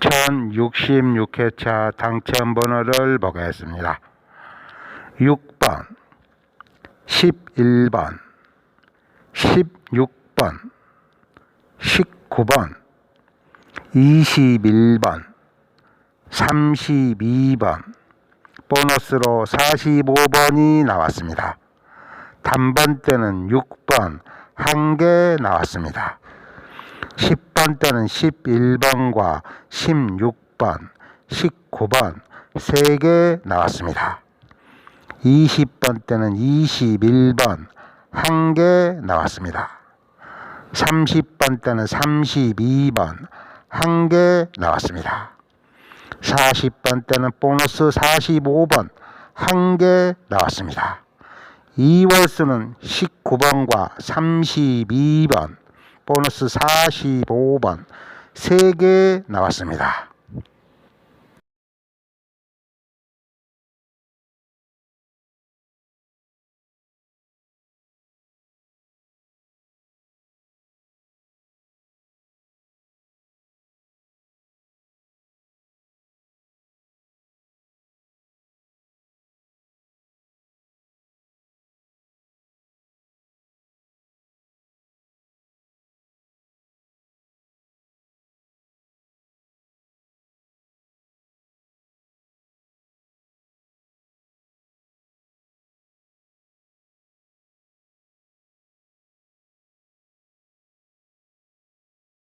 1066회차 당첨번호를 보겠습니다. 6번, 11번, 16번, 19번, 21번, 32번, 보너스로 45번이 나왔습니다. 단번대는 6번 한 개 나왔습니다. 10번 때는 11번과 16번, 19번 세개 나왔습니다. 20번 때는 21번 한개 나왔습니다. 30번 때는 32번 한개 나왔습니다. 40번 때는 보너스 45번 한개 나왔습니다. 2월수는 19번과 32번, 보너스 45번 세개 나왔습니다.